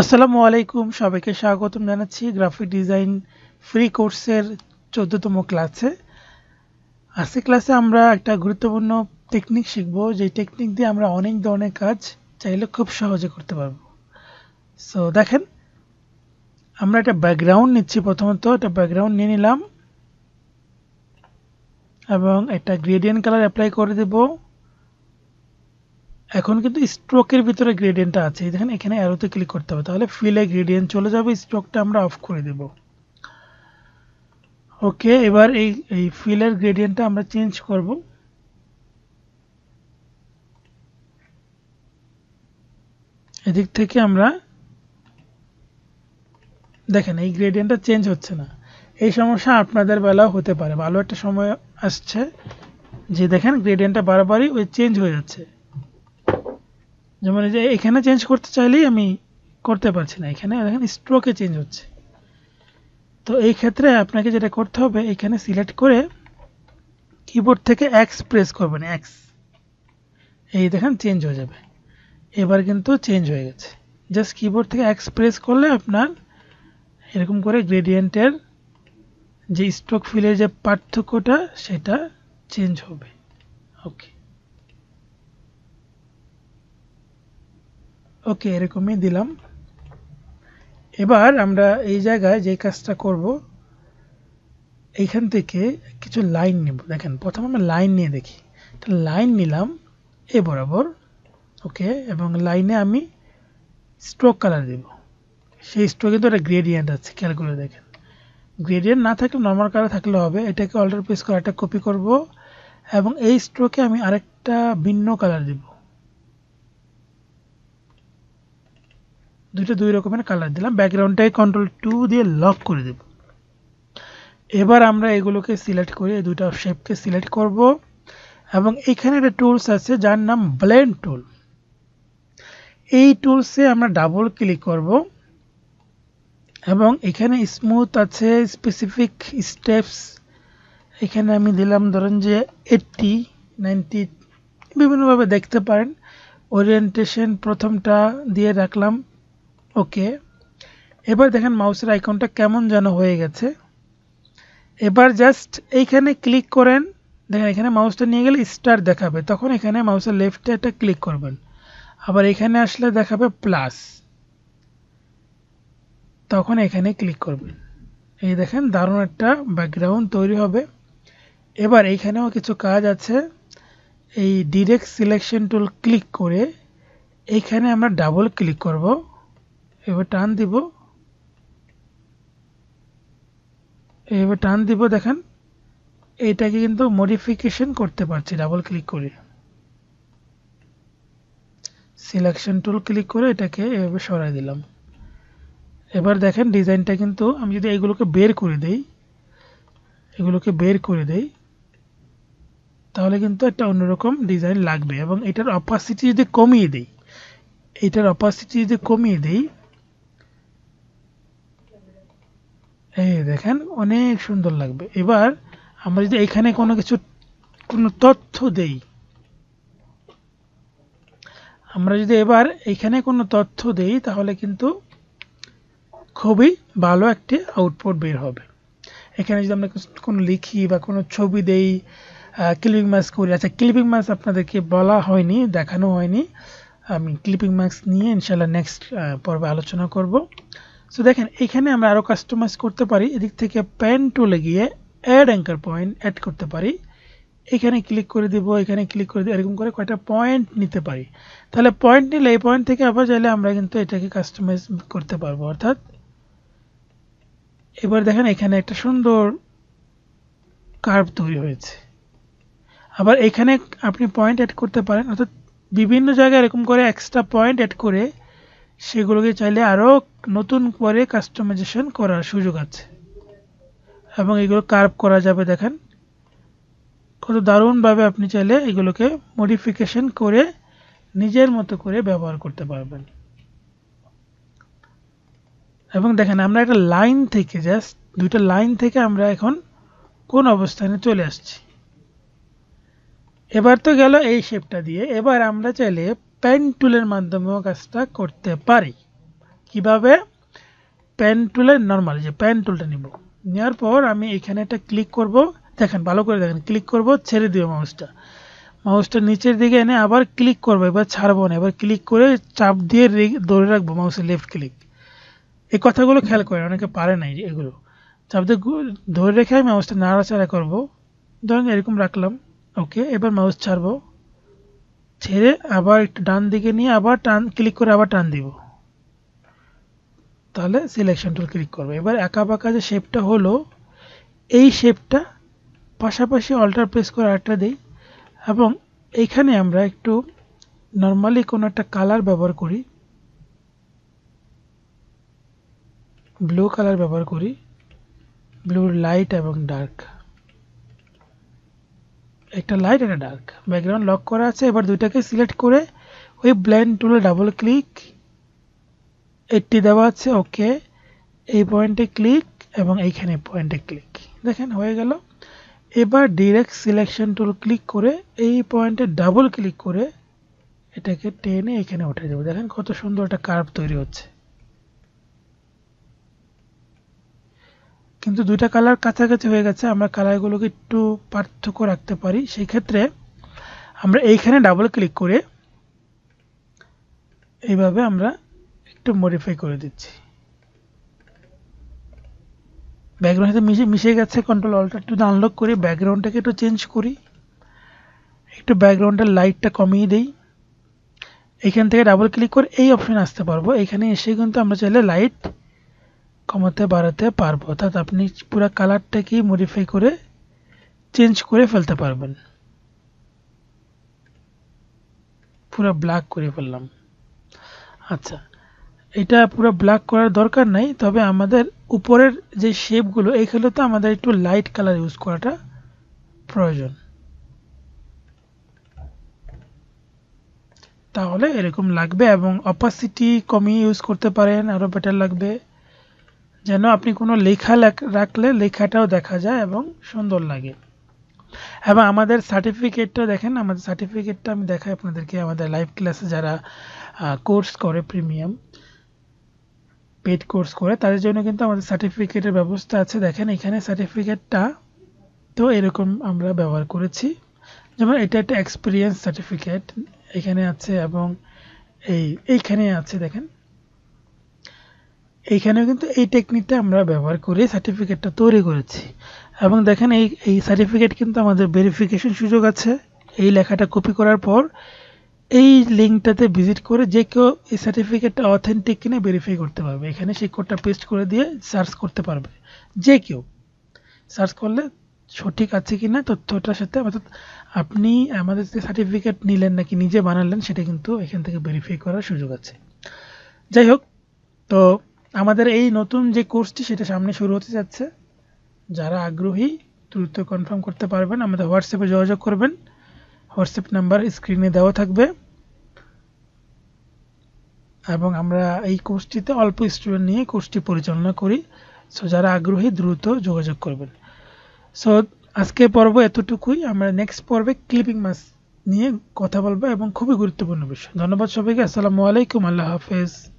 আসসালামু আলাইকুম, সবাইকে স্বাগতম জানাচ্ছি গ্রাফিক ডিজাইন ফ্রি কোর্সের চোদ্দতম ক্লাসে। আজকে ক্লাসে আমরা একটা গুরুত্বপূর্ণ টেকনিক শিখব যে টেকনিক দিয়ে আমরা অনেক ধরনের কাজ চাইলে খুব সহজে করতে পারব। সো দেখেন, আমরা একটা ব্যাকগ্রাউন্ড নিচ্ছি প্রথমত, একটা ব্যাকগ্রাউন্ড নিয়ে নিলাম এবং একটা গ্রেডিয়েন্ট কালার অ্যাপ্লাই করে দেবো। এখন কিন্তু স্ট্রোকের ভিতরে গ্রেডিয়েন্টটা আছে। দেখেন, এখানে অ্যারোতে ক্লিক করতে হবে। তাহলে ফিলে গ্রেডিয়েন্ট চলে যাবে স্ট্রোকটা আমরা অফ করে দেব। ওকে এবার এই এই ফিলের গ্রেডিয়েন্টটা আমরা চেঞ্জ করব। এদিক থেকে আমরা দেখেন, এই গ্রেডিয়েন্টটা চেঞ্জ হচ্ছে না। এই সমস্যা আপনাদের বেলাও হতে পারে। ভালো একটা সময় আসছে যে দেখেন গ্রেডিয়েন্টটা বারবারই ওই চেঞ্জ হয়ে যাচ্ছে। যেমন এই যে এখানে চেঞ্জ করতে চাইলেই আমি করতে পারছি না। এখানে দেখেন স্ট্রোকে চেঞ্জ হচ্ছে। তো এই ক্ষেত্রে আপনাকে যেটা করতে হবে, এখানে সিলেক্ট করে কিবোর্ড থেকে এক্স প্রেস করবেন এক্স এই দেখেন চেঞ্জ হয়ে যাবে। এবার কিন্তু চেঞ্জ হয়ে গেছে। জাস্ট কিবোর্ড থেকে এক্স প্রেস করলে আপনার এরকম করে গ্রেডিয়েন্টের যে স্ট্রোক ফিলের যে পার্থক্যটা, সেটা চেঞ্জ হবে। ওকে ওকে, এরকমই দিলাম। এবার আমরা এই জায়গায় যে কাজটা করব এইখান থেকে কিছু লাইন নেব। দেখেন, প্রথম আমরা লাইন নিয়ে দেখি। লাইন নিলাম, এ বরাবর, ওকে, এবং লাইনে আমি স্ট্রোক কালার দেব। সেই স্ট্রোক কিন্তু একটা গ্রেডিয়েন্ট আছে, খেয়াল করে দেখেন। গ্রেডিয়েন্ট না থাকলে নর্মাল কালার থাকলে হবে। এটাকে অল্টার প্রেস করে একটা কপি করব, এবং এই স্ট্রোকে আমি আরেকটা ভিন্ন কালার দেবো। দুইটা দুই রকমের কালার দিলাম। ব্যাকগ্রাউন্ডটাকে কন্ট্রোল টু দিয়ে লক করে দেব। এবার আমরা এগুলোকে সিলেক্ট করে এই দুইটা শেপকে সিলেক্ট করব এবং এখানে একটা টুলস আছে যার নাম ব্লেন্ড টুল এই টুলসে আমরা ডাবল ক্লিক করব এবং এখানে স্মুথ আছে স্পেসিফিক স্টেপস এখানে আমি দিলাম ধরেন যে এইটটি নাইনটি বিভিন্নভাবে দেখতে পারেন। ওরিয়েন্টেশন প্রথমটা দিয়ে রাখলাম। ওকে, এবার দেখেন মাউসের আইকনটা কেমন যেন হয়ে গেছে। এবার জাস্ট এইখানে ক্লিক করেন, দেখেন এখানে মাউসটা নিয়ে গেলে স্টার দেখাবে, তখন এখানে মাউসের লেফটে একটা ক্লিক করবেন। আবার এখানে আসলে দেখাবে প্লাস তখন এখানে ক্লিক করবেন। এই দেখেন দারুণ একটা ব্যাকগ্রাউন্ড তৈরি হবে। এবার এইখানেও কিছু কাজ আছে। এই ডিরেক্ট সিলেকশন টুল ক্লিক করে এইখানে আমরা ডাবল ক্লিক করব। এবার টান দিব। এবার টান দিব, দেখেন। এটাকে কিন্তু মডিফিকেশন করতে পারছি ডাবল ক্লিক করে। সিলেকশন টুল ক্লিক করে এটাকে এভাবে সরাই দিলাম। এবার দেখেন ডিজাইনটা কিন্তু আমি যদি এগুলোকে বের করে দেই, এগুলোকে বের করে দেই, তাহলে কিন্তু একটা অন্যরকম ডিজাইন লাগবে এবং এটার অপাসিটি যদি কমিয়ে দিই, এটার অপাসিটি যদি কমিয়ে দিই দেখেন, অনেক সুন্দর লাগবে। এবার আমরা যদি এখানে কোনো কিছু, কোনো তথ্য দেই, আমরা যদি এবার এখানে কোনো তথ্য দেই, তাহলে কিন্তু খুবই ভালো একটি আউটপুট বের হবে। এখানে যদি আমরা কোনো লিখি বা কোনো ছবি দেই ক্লিপিং মাস্ক করি। আচ্ছা ক্লিপিং মাস্ক আপনাদেরকে বলা হয়নি, দেখানো হয়নি। আমি ক্লিপিং মাস্ক নিয়ে ইনশাল্লাহ নেক্সট পর্বে আলোচনা করব। সো দেখেন, এখানে আমরা আরও কাস্টমাইজ করতে পারি। এদিক থেকে প্যান টুলে গিয়ে অ্যাড অ্যাঙ্কার পয়েন্ট অ্যাড করতে পারি। এখানে ক্লিক করে দিব, এখানে ক্লিক করে দিব, এরকম করে কয়টা পয়েন্ট নিতে পারি। তাহলে পয়েন্ট নিলে এই পয়েন্ট থেকে আবার চাইলে আমরা কিন্তু এটাকে কাস্টমাইজ করতে পারব, অর্থাৎ এবার দেখেন এখানে একটা সুন্দর কার্ভ তৈরি হয়েছে। আবার এখানে আপনি পয়েন্ট অ্যাড করতে পারেন, অর্থাৎ বিভিন্ন জায়গায় এরকম করে এক্সট্রা পয়েন্ট অ্যাড করে সেগুলোকে চাইলে আরও নতুন করে কাস্টমাইজেশন করার সুযোগ আছে। এবং এগুলো কার্ভ করা যাবে, দেখেন। কত দারুণভাবে আপনি চাইলে এগুলোকে মডিফিকেশন করে নিজের মতো করে ব্যবহার করতে পারবেন। এবং দেখেন, আমরা একটা লাইন থেকে জাস্ট দুইটা লাইন থেকে আমরা এখন কোন অবস্থানে চলে আসছি। এবার তো গেল এই শেপটা দিয়ে। এবার আমরা চাইলে পেন টুলের মাধ্যমেও কাজটা করতে পারি। কীভাবে? পেন টুলের নর্মাল যে পেন টুলটা নিব। নেওয়ার পর আমি এখানে একটা ক্লিক করব। দেখেন, ভালো করে দেখেন ক্লিক করব, ছেড়ে দিব মাউসটা মাউসটা নিচের দিকে এনে আবার ক্লিক করব, এবার ছাড়বো না। এবার ক্লিক করে চাপ দিয়ে ধরে রাখব মাউসের লেফট ক্লিক এই কথাগুলো খেয়াল করে অনেকে পারে নাই এগুলো। চাপ দিয়ে ধরে রেখে আমি মাউসটা নাড়াচাড়া করব। ধরেন এরকম রাখলাম। ওকে এবার মাউস ছাড়বো। ছেড়ে আবার একটু ডান দিকে নিয়ে আবার টান ক্লিক করে আবার টান দিব। তাহলে সিলেকশন টুল ক্লিক করব। এবার একা বাঁকা যে শেপটা হলো, এই শেপটা পাশাপাশি অল্টার প্রেস করে আরেকটা দিই। এবং এইখানে আমরা একটু নর্মালি কোনো একটা কালার ব্যবহার করি। ব্লু কালার ব্যবহার করি। ব্লুর লাইট এবং ডার্ক একটা লাইট একটা ডার্ক ব্যাকগ্রাউন্ড লক করা আছে, এবার দুইটাকে সিলেক্ট করে ওই ব্ল্যান্ড টুলে ডাবল ক্লিক এইটটি দেওয়া আছে ওকে এই পয়েন্টে ক্লিক এবং এইখানে পয়েন্টে ক্লিক দেখেন, হয়ে গেল। এবার ডিরেক্ট সিলেকশন টুল ক্লিক করে এই পয়েন্টে ডাবল ক্লিক করে এটাকে টেনে এখানে উঠে দেবো দেখেন কত সুন্দর একটা কার্ভ তৈরি হচ্ছে। কিন্তু দুইটা কালার কাছাকাছি হয়ে গেছে, আমরা কালারগুলোকে একটু পার্থক্য রাখতে পারি। সেই ক্ষেত্রে আমরা এইখানে ডাবল ক্লিক করে এইভাবে আমরা একটু মডিফাই করে দিচ্ছি। ব্যাকগ্রাউন্ড সাথে মিশে মিশে গেছে কন্ট্রোল অল্টার একটু আনলক করি ব্যাকগ্রাউন্ডটাকে একটু চেঞ্জ করি। একটু ব্যাকগ্রাউন্ডের লাইটটা কমিয়ে দিই। এখান থেকে ডাবল ক্লিক করে এই অপশন আসতে পারব। এখানে এসে কিন্তু আমরা চাইলে লাইট কমাতে, বাড়াতে পারব। অর্থাৎ আপনি পুরো কালারটাকেই মডিফাই করে চেঞ্জ করে ফেলতে পারবেন। পুরো ব্ল্যাক করে ফেললাম। আচ্ছা এটা পুরো ব্ল্যাক করার দরকার নাই, তবে আমাদের উপরের যে শেপগুলো এইগুলোতে আমাদের একটু লাইট কালার ইউজ করাটা প্রয়োজন। তাহলে এরকম লাগবে এবং অপাসিটি কমিয়ে ইউজ করতে পারেন আরও বেটার লাগবে। যেন আপনি কোনো লেখা রাখলে লেখাটাও দেখা যায় এবং সুন্দর লাগে। এবং আমাদের সার্টিফিকেটটা দেখেন, আমাদের সার্টিফিকেটটা আমি দেখাই আপনাদেরকে। আমাদের লাইভ ক্লাসে যারা কোর্স করে প্রিমিয়াম পেড কোর্স করে, তাদের জন্য কিন্তু আমাদের সার্টিফিকেটের ব্যবস্থা আছে। দেখেন, এখানে সার্টিফিকেটটা তো এরকম আমরা ব্যবহার করেছি। যেমন এটা একটা এক্সপিরিয়েন্স সার্টিফিকেট এখানে আছে এবং এই, এইখানে আছে, দেখেন। এইখানেও কিন্তু এই টেকনিকটা আমরা ব্যবহার করে সার্টিফিকেটটা তৈরি করেছি। এবং দেখেন এই এই সার্টিফিকেট কিন্তু আমাদের ভেরিফিকেশন সুযোগ আছে। এই লেখাটা কপি করার পর এই লিঙ্কটাতে ভিজিট করে যে কেউ এই সার্টিফিকেটটা অথেন্টিক কিনে ভেরিফাই করতে পারবে। এখানে সেই কোডটা পেস্ট করে দিয়ে সার্চ করতে পারবে। যে কেউ সার্চ করলে সঠিক আছে কি না তথ্যটার সাথে অর্থাৎ আপনি আমাদের যে সার্টিফিকেট নিলেন নাকি নিজে বানালেন, সেটা কিন্তু এখান থেকে ভেরিফাই করার সুযোগ আছে। যাই হোক, তো আমাদের এই নতুন যে কোর্সটি সেটা সামনে শুরু হতে যাচ্ছে। যারা আগ্রহী, দ্রুত কনফার্ম করতে পারবেন, আমাদের হোয়াটসঅ্যাপে যোগাযোগ করবেন। হোয়াটসঅ্যাপ নাম্বার স্ক্রিনে দেওয়া থাকবে। এবং আমরা এই কোর্সটিতে অল্প স্টুডেন্ট নিয়ে কোর্সটি পরিচালনা করি। সো যারা আগ্রহী, দ্রুত যোগাযোগ করবেন। সো আজকে পর্ব এতটুকুই। আমরা নেক্সট পর্বে ক্লিপিং মাস নিয়ে কথা বলব এবং খুবই গুরুত্বপূর্ণ বিষয়। ধন্যবাদ সবাইকে। আসসালামু আলাইকুম। আল্লাহ হাফেজ।